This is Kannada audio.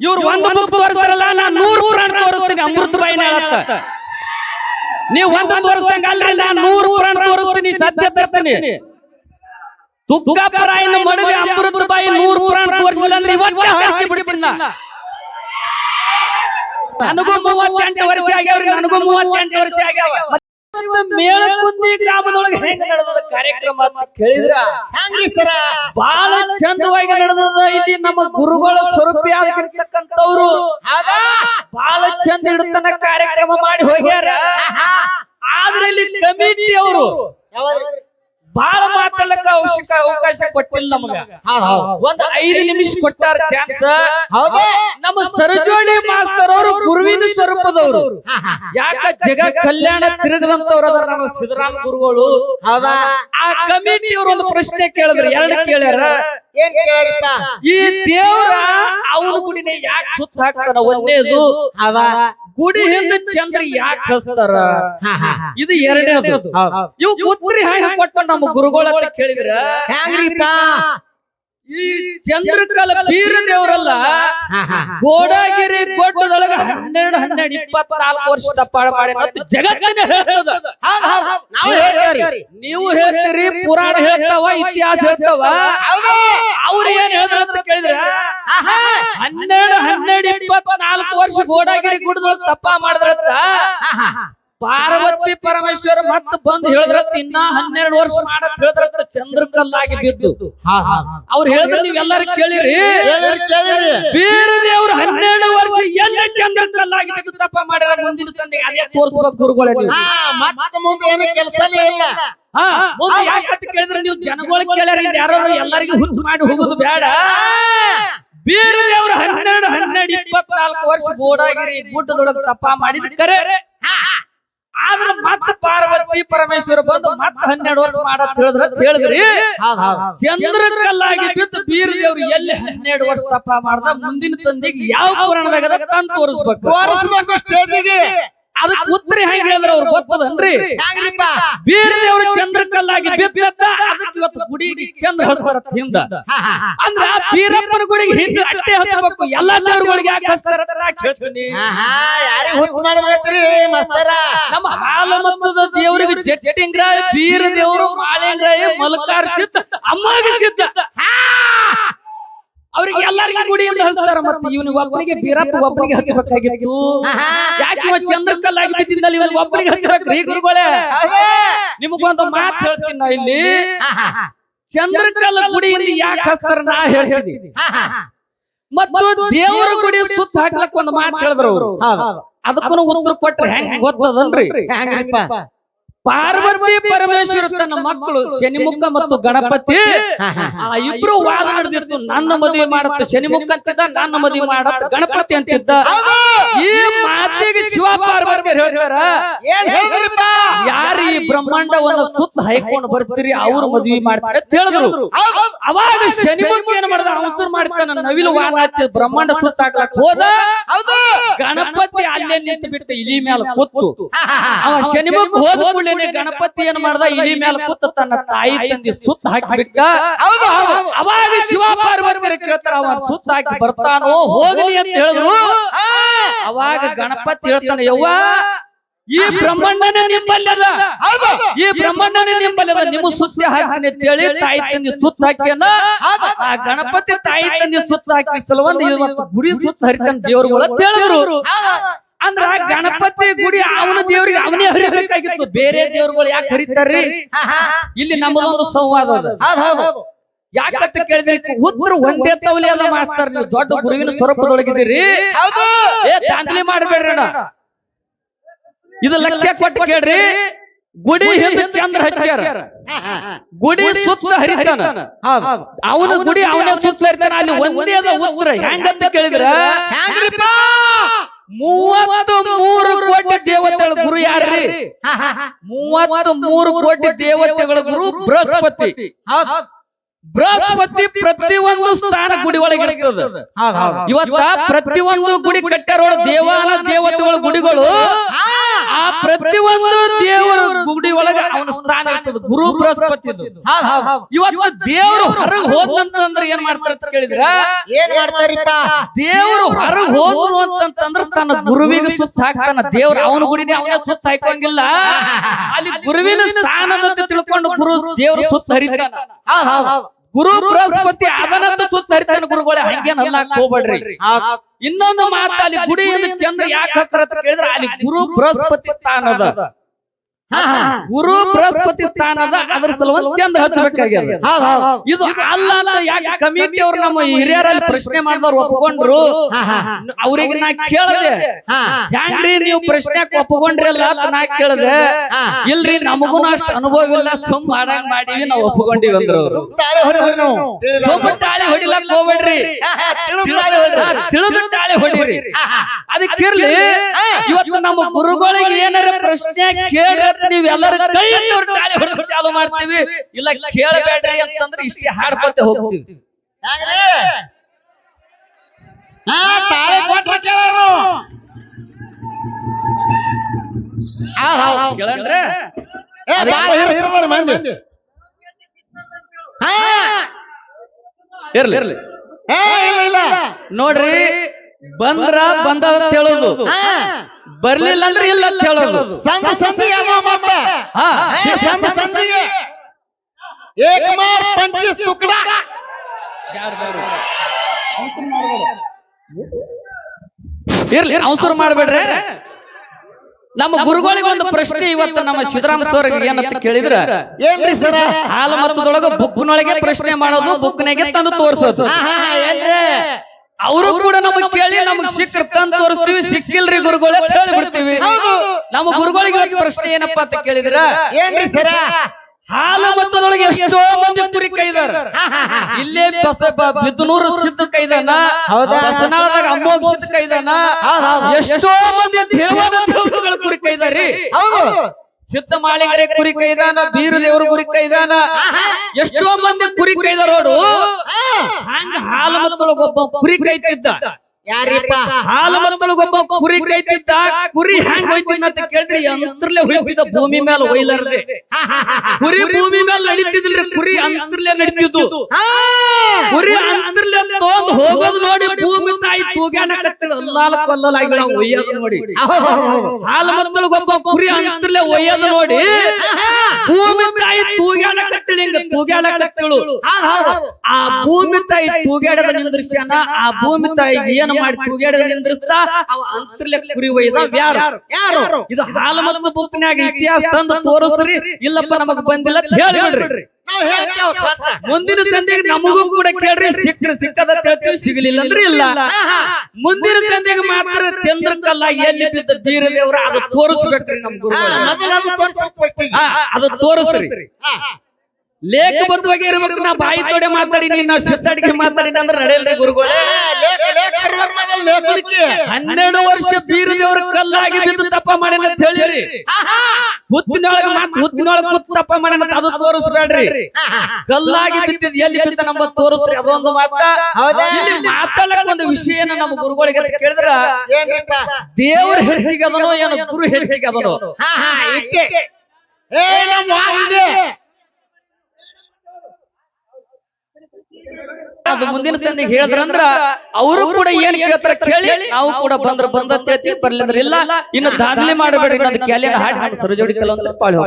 ಇವ್ರು ಒಂದು ಬುಕ್ ತೋರಿಸ್ತಾರಲ್ಲ ನಾ ನೂರು ಪುರಾಣ ತೋರಿಸ್ತೀನಿ ಅಮೃತ ಬಾಯಿನ ಹೇಳತ್ತ ನೀವು ಒಂದು ತೋರಿಸ್ದಂಗ ಅಲ್ರಿ ನಾ ನೂರು ಪುರಾಣ ತೋರಿಸ್ತೀನಿ ಸತ್ಯ ತರ್ತೀನಿ. ತುಕ್ಕಪರಾಯನ ಮಡವಿ ಅಮೃತ ಬಾಯಿ ನೂರು ಪುರಾಣ ತೋರಿಸಿಲ್ಲ ಅಂದ್ರೆ ಇವತ್ತೇ ಹಾಕಿ ಬಿಡ್ಬಿಡ್ನ ನನಗೂ ಮೂವತ್ತೆಂಟು ವರ್ಷ ಆಗ್ಯಾವ್ರಿ ನನಗೂ ಮೂವತ್ತೆಂಟು ವರ್ಷ ಆಗ್ಯಾವ. ಮೇಳಕುಂದಿ ಗ್ರಾಮದೊಳಗೆ ಹೆಂಗ ನಡೆದ ಕಾರ್ಯಕ್ರಮ ಅಂತ ಕೇಳಿದ್ರ? ಹೆಂಗ್ರಿ ಸರ? ಬಹಳ ಚಂದವಾಗಿ ನಡೆದದ ಇಲ್ಲಿ ನಮ್ಮ ಗುರುಗಳ ಸ್ವರೂಪಿ ಆಗಿರ್ತಕ್ಕಂಥವ್ರು. ಬಹಳ ಚಂದ ಇಡ್ತನ ಕಾರ್ಯಕ್ರಮ ಮಾಡಿ ಹೋಗ್ಯಾರ. ಆದ್ರೆ ಇಲ್ಲಿ ಕಮಿಟಿ ಅವರು. ಬಹಳ ಮಾತಾಡಕ ಅವಶ್ಯಕ ಅವಕಾಶ ಕೊಟ್ಟಿಲ್ಲ ನಮಗ. ಒಂದ್ ಐದು ನಿಮಿಷ ಕೊಟ್ಟಾರ ಚಾನ್ಸ್ ನಮ್ಮ ಸರಜೋಡಿ ಮಾಸ್ತರ್ ಅವರು ಗುರುವಿನ ಸ್ವರೂಪದವರು. ಯಾಕ ಜಗ ಕಲ್ಯಾಣ ತಿರುಗದಂತವ್ರು ಅದಾರ ನಮ್ಮ ಸಿದ್ದರಾಮ ಗುರುಗಳು? ಆ ಕಮಿಟಿ ಅವರು ಒಂದು ಪ್ರಶ್ನೆ ಕೇಳಿದ್ರು. ಎರಡು ಕೇಳ್ಯಾರ. ಈ ದೇವ್ರ ಅವನ ಗುಡಿನ ಯಾಕೆ ಸುತ್ತ ಹಾಕ್ತಾರ ಒಂದೇದು ಗುಡಿ ಹಿಂದೆ ಚಂದ್ರ ಯಾಕೆ ಹಸ್ತಾರ? ಹಾ, ಹಾ, ಹಾ. ಇದು ಎರಡೇ ಅದು. ಇವು ಉತ್ತರಿ ಹೆಂಗ ಕೊಟ್ಟ ನಮ್ಮ ಗುರುಗಳ ಅಂತ ಕೇಳಿದ್ರ? ಹೆಂಗ್ರಿಪ್ಪ ಈ ಚಂದ್ರಕಲ ಬೀರ ದೇವರಲ್ಲ ಹಾ, ಹಾ, ಹಾ. ಗೋಡಾಗಿರಿ ಗೋಟದೊಳಗ ಹನ್ನೆರಡು ಹನ್ನೆರಡು ಇಪ್ಪತ್ನಾಲ್ಕು ವರ್ಷ ತಪ್ಪಾಳ ಮಾಡಿ ಮತ್ತೆ ಜಗತ್ತಿನ ಹೇಳ್ತದ. ನಾವು ಹೇಳ್ತೇವ್ರಿ. ನೀವು ಹೇಳ್ತೀರಿ ಪುರಾಣ ಹೇಳ್ತಾವ. ಇತಿಹಾಸ ಹೇಳ್ತಾವ. ಹೌದು. ಅವ್ರು ಏನ್ ಹೇಳಿದ್ರು ಅಂತ ಕೇಳಿದ್ರ. ಹನ್ನೆರಡು ಹನ್ನೆರಡು ಇಪ್ಪತ್ನಾಲ್ಕು ವರ್ಷ ಗೋಡಾಗಿರಿ ಗುಡ್ದೊಳಗ್ ತಪ್ಪ ಮಾಡಿದ್ರತ್ತ. ಪಾರ್ವತಿ ಪರಮೇಶ್ವರ ಮತ್ತ ಬಂದು ಹೇಳಿದ್ರತ್ತ ಇನ್ನ ಹನ್ನೆರಡು ವರ್ಷ ಮಾಡತ್ ಹೇಳಿದ್ರತ್ತ ಚಂದ್ರಕಲ್ಲಾಗಿ ಬಿದ್ದು. ಅವ್ರು ಹೇಳಿದ್ರೆ ನೀವ್ ಎಲ್ಲಾರು ಕೇಳಿರಿ. ಕೇಳಿರಿ. ಕೇಳಿರಿ. ಬೀರ ದೇವ್ರು ಹನ್ನೆರಡು ವರ್ಷ ಎಲ್ಲ ಚಂದ್ರಕಲ್ಲಾಗಿ ಬಿದ್ದು ತಪ್ಪ ಮಾಡ್ಯಾರ ಮುಂದಿನ ತಂದೆ? ಅದೇ ತೋರಿಸ್ಬೇಕು ಗುರುಗಳೇ ನೀವು. ಹಾ ಮತ್ತೆ ಮುಂದೆ ಏನೇ ಕೆಲಸನೇ ಇಲ್ಲ. ಮುಂದೆ ಯಾಕಂತ ಕೇಳಿದ್ರೆ ನೀವು ಜನಗಳಿಗೆ ಕೇಳ್ಯಾರ ಯಾರೋ ಎಲ್ಲರಿಗೂ ಹುದ್ದು ಮಾಡಿ ಹೋಗೋದು ಬೇಡ. ಬೀರ ದೇವ್ರು ಹನ್ನೆರಡು ಹನ್ನೆರಡು ಇಪ್ಪತ್ನಾಲ್ಕು ವರ್ಷ ಗೋಡಾಗಿರಿ ಗುಡ್ಡದೊಳಗೆ ತಪ್ಪ ಮಾಡಿದ ಕರೆ ಆದ್ರ ಮತ್ತ ಪಾರ್ವತಿ ಪರಮೇಶ್ವರ ಬಂದು ಮತ್ತ ಹನ್ನೆರಡು ವರ್ಷ ಮಾಡತ್ ಹೇಳಿದ್ರ? ಹೇಳಿದ್ರಿ. ಚಂದ್ರ ಕಲ್ಲಾಗಿ ಬಿದ್ದು ಬೀರ ದೇವ್ರು ಎಲ್ಲಿ ಹನ್ನೆರಡು ವರ್ಷ ತಪ್ಪ ಮಾಡ್ದ? ಮುಂದಿನ ತಂದೆಗೆ ಯಾವ ಪುರಾಣದಾಗ ತಂದು ತೋರಿಸ್ಬೇಕು? ತೋರಿಸ್ಬೇಕು? ಸ್ಟೇಜಿಗೆ ಅದಕ್ಕೆ ಉತ್ತರ ಹೆಂಗ್ ಹೇಳಿದ್ರ ಅವ್ರು ಗೊತ್ತದನ್ರಿ? ಹೆಂಗ್ರಿಪ್ಪ? ಬೀರ ದೇವ್ರ ಚಂದ್ರಕಲ್ಲಾಗಿ ಬಿದ್ದತ್ತ ಅದಕ್ಕೆ ಇವತ್ತು ಗುಡಿಗೆ ಚಂದ್ರ ಹಚ್ತಾರ ಹಿಂದ ಹಾ, ಹಾ, ಹಾ. ಅಂದ್ರ ಆ ಬೀರಪ್ಪನ ಗುಡಿಗೆ ಹಿಂದೆ ಅಟ್ಟೆ ಹತ್ತಬೇಕು. ಎಲ್ಲಾ ದೇವ್ರಗಳಿಗೆ ಯಾಕೆ ಹಚ್ತಾರ ನಮ್ಮ ಹಾಲ ಕೇಳ್ತೀನಿ ಆಹಾ, ಯಾರಿಗ್ ಹುಚ್ಚ ಮಾಡ್ಬೇಕ್ರಿ ಮಸ್ತರ? ನಮ್ಮ ಹಾಲಮತ್ತದ ದೇವರಿಗೆ ಜಟ್ಟಿಂಗ್ರ ಬೀರ ದೇವರು ಮಾಳಿಂಗ್ರಾಯ ಮಲಕಾರ್ ಸಿದ್ಧ ಅಮ್ಮಗೆ ಸಿದ್ಧ ಅವ್ರಿಗೆ ಎಲ್ಲರಿಗೂ ಗುಡಿಯಿಂದ ಹಚ್ತಾರ ಮತ್ತೆ ಇವನಿಗೆ ಒಬ್ಬನಿಗೆ ಬೀರಪ್ಪ ಒಬ್ಬನಿಗೆ ಹಚ್ಚಬೇಕಾಗಿತ್ತು. ಯಾಕೆ ಇವ ಚಂದ್ರ ಕಲ್ಲಾಗಿ ಬಿದ್ದಿದ್ದಲ್ಲ ಇವನಿಗೆ ಒಬ್ಬನಿಗೆ ಹಚ್ಚಬೇಕ್ರಿ ಗುರುಗಳೇ? ನಿಮಗೊಂದು ಮಾತು ಹೇಳ್ತೀನಿ ನಾ ಇಲ್ಲಿ. ಚಂದ್ರಕಲ್ ಗುಡಿಯಲ್ಲಿ ಯಾಕೆ ಹಚ್ತಾರ ನಾ ಹೇಳ್ತೀನಿ. ಮತ್ತು ದೇವರ ಗುಡಿ ಸುತ್ತ ಹಾಕ್ಲಕ್ ಒಂದು ಮಾತು ಹೇಳಿದ್ರು. ಅದಕ್ಕೂ ಉತ್ತರ ಕೊಟ್ರೆ ಹೆಂಗ್ ಗೊತ್ತದನ್ರಿ ಪಾರ್ವತಿ ಪರಮೇಶ್ವರ ತನ್ನ ಮಕ್ಕಳು ಶನಿಮುಖ ಮತ್ತು ಗಣಪತಿ. ಆ ಇಬ್ರು ವಾದ ನಡೆದಿತ್ತು ನನ್ನ ಮದುವೆ ಮಾಡತ್ತ ಶನಿಮುಖ ಅಂತಿದ್ದ ನನ್ನ ಮದುವೆ ಮಾಡತ್ತ. ಗಣಪತಿ ಅಂತಿದ್ದ. ಈ ಮಾತಿಗೆ ಶಿವ ಪಾರ್ವತಿ ಹೇಳ್ತಾರ. ಯಾರು ಈ ಬ್ರಹ್ಮಾಂಡವನ್ನ ಸುತ್ತ ಹೈಕೊಂಡು ಬರ್ತೀರಿ ಅವ್ರು ಮದುವೆ ಮಾಡ್ತಾರೆ ಅಂತ ಹೇಳಿದ್ರು. ಅವಾಗ ಶನಿಮುಖ ಏನ್ ಮಾಡ್ದ ಅವಸರ ಮಾಡ್ತಾನ? ನವಿಲು ವಾದ ಹತ್ತಿ ಬ್ರಹ್ಮಾಂಡ ಸುತ್ತ ಹಾಕ್ಲಕ್ ಹೋದ ಗಣಪತಿ ಅಲ್ಲೇ ನಿಂತು ಬಿಟ್ಟು ಇಲಿ ಮೇಲೆ ಕೂತು. ಅವ ಶನಿಮುಖ ಹೋದ ಕೂಡಲೇ ಗಣಪತಿ ಏನ್ ಮಾಡ್ದ? ಇಲಿ ಮೇಲೆ ಕೂತ ತನ್ನ ತಾಯಿ ತಂದಿ ಸುತ್ತ ಹಾಕಿಬಿಟ್ಟ ಹೌದು ಹೌದು. ಅವಾಗ ಶಿವ ಪಾರ್ವತಿ ಕೇಳ್ತಾರ ಅವ ಸುತ್ತ ಹಾಕಿ ಬರ್ತಾನೋ ಹೋಗಲಿ ಅಂತ ಹೇಳಿದ್ರು. ಅವಾಗ ಗಣಪತಿ ಹೇಳ್ತಾನೆ ಯವ್ವ ಈ ಬ್ರಹ್ಮಣ್ಣನ ನಿಂಬಲ್ಲದ? ಹೌದು ಈ ಬ್ರಹ್ಮಣ್ಣನ ನಿಂಬಲ್ಲದ? ನಿಮ್ಮ ಸುತ್ತಿ ಹಾಕಿ ಅಂತ ಹೇಳಿ ತಾಯಿ ತಂದಿ ಸುತ್ತ ಹಾಕಿ. ಆ ಗಣಪತಿ ತಾಯಿ ತಂದಿ ಸುತ್ತ ಹಾಕಿ ಸಲುವಂದ ಗುಡಿ ಸುತ್ತ ಹರಿತಂದ ದೇವರುಗಳು ಅಂತ ಹೇಳಿದ್ರು. ಅಂದ್ರ ಗಣಪತಿ ಗುಡಿ ಅವನ ದೇವ್ರಿಗೆ ಅವನೇ ಹರಿಬೇಕಾಗಿತ್ತು ಬೇರೆ ದೇವ್ರುಗಳು ಯಾಕೆ ಹರಿತಾರ್ರಿ. ಇಲ್ಲಿ ನಮ್ಮದೊಂದು ಸಂವಾದ ಅದ. ಯಾಕಂತ ಕೇಳಿದ್ರಿ ಉತ್ತರ ಒಂದೇ ತವಲೆ ಅದ ಮಾಸ್ತರ್ ನೀವು ದೊಡ್ಡ ಗುರುವಿನ ಸ್ವರೂಪದೊಳಗಿದ್ದೀರಿ. ಏ ದಾಂಧಲಿ ಮಾಡ್ಬೇಡ್ರಿ ಅಣ್ಣ. ಇದು ಲಕ್ಷ್ಯ ಕೊಟ್ಟು ಕೇಳ್ರಿ. ಗುಡಿ ಹಿಂದೆ ಚಂದ್ರ ಹಚ್ಚಾರ. ಗುಡಿ ಸುತ್ತ ಹರಿತಾನ. ಅವನ ಗುಡಿ ಅವನೇ ಸುತ್ತ ಹರಿತಾನ. ಅಲ್ಲಿ ಒಂದೇ ಅದ ಉತ್ತರ. ಹೆಂಗಂತ ಕೇಳಿದ್ರ? ಹೆಂಗ್ರಿಪ್ಪ ಮೂವತ್ತು ಮೂರು ಕೋಟಿ ದೇವತೆಗಳ ಗುರು ಯಾರ್ರಿ. ಮೂವತ್ತು ಮೂರು ಕೋಟಿ ದೇವತೆಗಳ ಗುರು ಬೃಹಸ್ಪತಿ. ಬೃಹಸ್ಪತಿ. ಪ್ರತಿಯೊಂದು ಸ್ಥಾನ ಗುಡಿ ಒಳಗೆ ಇರ್ತದ ಪ್ರತಿ ಇವತ್ತ ಪ್ರತಿಯೊಂದು ಗುಡಿ ಕಟ್ಟರೋಳ ದೇವಾನ ದೇವತೆಗಳ ಗುಡಿಗಳು. ಆ ಪ್ರತಿಯೊಂದು ದೇವರ ಗುಡಿ ಒಳಗ ಅವನ ಸ್ಥಾನ ಇರ್ತದ. ಗುರು ಬೃಹಸ್ಪತಿ ಇವತ್ತು ದೇವರು ಹೊರಗ್ ಹೋದಂತಂದ್ರ ಏನ್ ಮಾಡ್ತಾರೆ ಅಂತ ಕೇಳಿದ್ರ? ಏನ್ ಮಾಡ್ತಾರಿಪ್ಪ? ದೇವರು ಹೊರಗೆ ಹೋದ್ರು ಅಂತಂದ್ರೆ ತನ್ನ ಗುರುವಿಗೆ ಸುತ್ತ ಹಾಕ್ತಾನ. ದೇವ್ರ ಅವನ ಗುಡಿನೇ ಅವನ ಸುತ್ತ ಹಾಕಂಗಿಲ್ಲ ಅಲ್ಲಿ ಗುರುವಿನ ಸ್ಥಾನದಂತ ತಿಳ್ಕೊಂಡು ಗುರು ದೇವ್ರ ಸುತ್ತ ಹರಿತಾನ. ಗುರು ಬೃಹಸ್ಪತಿ ಅದನ್ನ ಸುತ್ತ ಹರಿತಾನ ಗುರುಗಳೇ ಹಂಗೇನಲ್ಲ ಹೋಗ್ಬೇಡ್ರಿ. ಹೌದ್ ಇನ್ನೊಂದು ಮಾತು ಅಲ್ಲಿ ಗುಡಿಯಿಂದ ಚಂದ್ರ ಯಾಕೆ ಹತ್ರ ಹತ್ರ ಕೇಳಿದ್ರೆ ಅಲ್ಲಿ ಗುರು ಬೃಹಸ್ಪತಿ ಸ್ಥಾನದ. ಗುರು ಬೃಹಸ್ಪತಿ ಸ್ಥಾನದ ಅದ್ರ ಸಲುವಾಗಿ ಚಂದ್ರ ಹಚ್ಚಬೇಕಾಗ್ಯದ ಇದು ಅಲ್ಲ ಅಲ್ಲ ಯಾಕೆ ಕಮಿಟಿ ಅವ್ರು ನಮ್ಮ ಹಿರಿಯರಲ್ಲಿ ಪ್ರಶ್ನೆ ಮಾಡಿದವ್ರು ಒಪ್ಕೊಂಡ್ರು ಹಾ ಹಾ ಹಾ ಅವ್ರಿಗೆ ನಾ ಕೇಳದೆ ಹಾ ಹ್ಯಾಂಗ್ರಿ ನೀವು ಪ್ರಶ್ನೆ ಒಪ್ಕೊಂಡ್ರಲ್ಲ ಅಂತ ನಾ ಕೇಳದೆ ಹಾ. ಇಲ್ರಿ ನಮಗೂ ಅಷ್ಟು ಅನುಭವ ಇಲ್ಲ ಸುಮ್ ಮಾಡಂಗ್ ಮಾಡಿವಿ ನಾವು ಒಪ್ಕೊಂಡಿವಿ ಅಂದ್ರು ಅವ್ರು. ಸುಮ್ ತಾಳಿ ಹೊಡಿಲಕ್ ಹೋಗ್ಬೇಡ್ರಿ ಹಾ, ಹಾ, ತಿಳಿದ್ ತಾಳಿ ಹೊಡಿರಿ ಹಾ, ಹಾ, ಅದಕ್ಕಿರ್ಲಿ ಇವತ್ತು ನಮ್ಮ ಗುರುಗಳಿಗೆ ಏನಾರ ಪ್ರಶ್ನೆ ಕೇಳ್ರಿ ನೀವೆಲ್ಲರೂ ಕೈ ಎತ್ತಿಯವ್ರು ತಾಳಿ ಹೊಡೆದು ಚಾಲು ಮಾಡ್ತೀವಿ. ಇಲ್ಲ ಕೇಳಬೇಡ್ರಿ ಅಂತಂದ್ರೆ ಇಷ್ಟೇ ಹಾಡ್ಕೊತ ಹೋಗ್ತೀವಿ. ಕೇಳಂದ್ರೆ? ಏ ಬಾಳ ಹಿರಿಯರು ಮಂದಿ. ಹಾ. ಇರ್ಲಿ ಇರ್ಲಿ. ಏ ಇಲ್ಲ ಇಲ್ಲ. ನೋಡ್ರಿ ಬಂದ್ರ ಬಂದ ಅಂತ ಹೇಳೋದು. ಹಾ. ಬರ್ಲಿಲ್ಲ ಅಂದ್ರೆ ಇಲ್ಲ ಅಂತ ಹೇಳೋದು. ಸಂಘ ಮತ್ತ ಹಾ. ಏ, ಸಂಘ ಸಂಧಿಗೆ ಏಕಮಾರ್ ಪಂಚೀಸ್ ತುಕಡ. ಇರ್ಲಿ ಅವಸರ ಮಾಡ್ಬೇಡ್ರಿ. ನಮ್ಮ ಗುರುಗಳಿಗೆ ಒಂದು ಪ್ರಶ್ನೆ ಇವತ್ತು ನಮ್ಮ ಸಿದ್ದರಾಮ ಸರ್ ಏನಂತ ಕೇಳಿದ್ರೆ ಏನ್ರಿ ಸರ? ಹಾಲು ಮತದೊಳಗ ಬುಕ್ನೊಳಗೆ ಪ್ರಶ್ನೆ ಮಾಡೋದು ಬುಕ್ನಾಗೆ ತಂದು ತೋರಿಸೋದು. ಹಾ ಹಾ ಏನ್ರಿ? ಅವರು ಕೂಡ ನಮಗ್ ಕೇಳಿ ನಮಗ್ ಸಿಕ್ಕ್ರ ತಂದ್ ತೋರಿಸ್ತೀವಿ. ಸಿಕ್ಕಿಲ್ರಿ ಗುರುಗಳು ಅಂತ ಹೇಳಿ ಬಿಡ್ತೀವಿ. ಹೌದು. ನಮ್ಮ ಗುರುಗಳಿಗೆ ಇವತ್ತು ಪ್ರಶ್ನೆ ಏನಪ್ಪಾ ಅಂತ ಕೇಳಿದ್ರ? ಏನ್ರಿ ಸರ? ಹಾಲು ಮತದೊಳಗೆ ಎಷ್ಟೋ ಮಂದಿ ಕುರಿ ಕೈದಾರ. ಹಾ ಹಾ ಹಾ ಇಲ್ಲೇ ಬಿದ್ದನೂರು ಸಿದ್ಧ ಕೈದಾನ ಹೌದಾ? ಬಸನಾಳದಾಗ ಅಮ್ಮೋಗ ಸಿದ್ಧ ಕೈದಾನ. ಎಷ್ಟೋ ಮಂದಿ ದೇವರ ದೇವರುಗಳ ಕುರಿ ಕೈದಾರಿ. ಹೌದು. ಸಿದ್ಧ ಮಾಳಿಗರೆ ಕುರಿ ಕೈದಾನ ಬೀರು ದೇವರು ಕುರಿ ಕೈದಾನ. ಎಷ್ಟೋ ಮಂದಿ ಕುರಿ ಕೈದಾರ ನೋಡು ಹಾ. ಹಂಗ ಹಾಲು ಮತ್ತೊಳಗ ಒಬ್ಬ ಕುರಿ ಕೈತಿದ್ದ ಯಾರಿಪ್ಪ ಹಾಲು ಮತ್ತೊಳಗೊಬ್ಬ ಕುರಿ ಕೈತಿದ್ದ ಕುರಿ ಹೆಂಗ್ ಹೋಯ್ತಿದ್ದ ಅಂತ ಕೇಳಿದ್ರಿ ಅಂತರ್ಲೆ ಹೋಯ್ತಿದ್ದ ಭೂಮಿ ಮೇಲೆ ಒಯ್ಲಾರ್ದೆ. ಕುರಿ ಭೂಮಿ ಮೇಲೆ ನಡೀತಿದ್ರಿ ಕುರಿ ಅಂತರ್ಲೆ ನಡೀತಿದ್ದು. ಕುರಿ ಅಂತರ್ಲೆ ತೋದ್ ಹೋಗೋದು ನೋಡಿ ಭೂಮಿ ತಾಯಿ ತೂಗ್ಯಾನ ಕತ್ತಿಡ ಅಲ್ಲಾಲ ಕೊಲ್ಲಲಾಗಿ ನಾವು ಒಯ್ಯೋದು ನೋಡಿ. ಹಾಲು ಕುರಿ ಒಯ್ಯೋದು ಭೂಮಿ ತಾಯಿ ಹಿಂಗ. ಆ ಭೂಮಿ ತಾಯಿ ತೂಗ್ಯಾಡದ ನಿಂದ್ರಿಸ್ಯಾನ ಆ ಭೂಮಿ ತಾಯಿಗೆ ಏನ್ ಮಾಡಿ ತೂಗ್ಯಾಡದ ನಿಂದ್ರಿಸ್ತಾ ಅವ ಅಂತರ್ಲೆ ಕುರಿ ಒಯ್ದ ಯಾರು ಯಾರು? ಇದು ಹಾಲು ಮತ್ತು ಬುಕ್ನ್ಯಾಗ ಇತಿಹಾಸ ತಂದು ತೋರಿಸ್ರಿ ಇಲ್ಲಪ್ಪ ನಮಗ್ ಬಂದಿಲ್ಲ ಹೇಳಿ ನಾವ್ ಹೇಳ್ತೇವೆ ಸ್ವತಃ. ಮುಂದಿನ ತಂದೆಗೆ ನಮಗೂ ಕೂಡ ಕೇಳ್ರಿ ಸಿಕ್ಕರೆ ಸಿಕ್ಕದ ಹೇಳ್ತೀವಿ ಸಿಗಲಿಲ್ಲ ಅಂದ್ರೆ ಇಲ್ಲ. ಮುಂದಿನ ತಂದೆಗೆ ಮಾತ್ರ ಚಂದ್ರಕಲ್ಲ ಎಲ್ಲಿ ಬಿದ್ದ ಬೀರದೇವ್ರ ಅದು ತೋರಿಸ್ಬೇಕ್ರಿ ನಮ್ ಗುರುಗಳು. ಮೊದಲು ಅದು ಆ, ಅದು ತೋರಿಸ್ರಿ. ಹಾ, ಬದ್ಧವಾಗಿ ಇರ್ಬೇಕು ನಾ ಬಾಯಿ ತೊಡೆ ಮಾತಾಡಿನಿ ನಾ ಸಿದ್ದಾಡಿಗೆ ಮಾತಾಡಿನಿ ಅಂದ್ರೆ ನಡೆಯಲ್ರಿ ಗುರುಗಳೇ. ಲೇಖ ಲೇಖ ಹನ್ನೆರಡು ವರ್ಷ ಬೀರದೇವ್ರ ಕಲ್ಲಾಗಿ ಬಿದ್ದು ತಪ್ಪ ಮಾಡ್ಯಾನ ಅಂತ ಹೇಳಿರಿ. ಹುತ್ತಿನೊಳಗ ಮಾತ್ ಹುತ್ತಿನೊಳಗ ಕೂತ್ ತಪ್ಪ ಮಾಡ್ಯಾನ ಅಂತ ಅದು ತೋರಿಸ್ಬೇಡ್ರಿ. ಕಲ್ಲಾಗಿ ಬಿದ್ದಿದ್ ಎಲ್ಲಿ ಬಿದ್ದ ನಮ್ಮ ತೋರಿಸ್ರಿ ಅದೊಂದು ಮಾತ? ಇಲ್ಲಿ ಮಾತಾಡಕ್ ಒಂದು ವಿಷಯನ ನಮ್ಮ ಗುರುಗಳಿಗೆ ಅಂತ ಕೇಳಿದ್ರ? ದೇವ್ರ ಹೆರಿಗೆ ಅದನೋ ಏನೋ ಗುರು ಹೆರಿಗೆ ಅದನೋ. ಏ, ನಮ್ ಅದು ಮುಂದಿನ ಸಂದಿಗೆ ಹೇಳಿದ್ರಂದ್ರ ಅವರು ಕೂಡ ಏನ್ ಕೇಳ್ತಾರ ಕೇಳಿ ನಾವು ಕೂಡ ಬಂದ್ರ ಬಂದ ಅಂತ ಹೇಳ್ತೀವಿ ಬರ್ಲಿಂದ್ರ ಇಲ್ಲ ಇನ್ನು ದಾದ್ಲಿ ಮಾಡಬೇಡ್ರಿ ಅದಕ್ಕೆ ಅಲ್ಲಿ ಹಾಡಿ ಹಾಡಿ ಸರಜೋಡಿ ಕಲ ಅಂತ ಪಾಳಿ.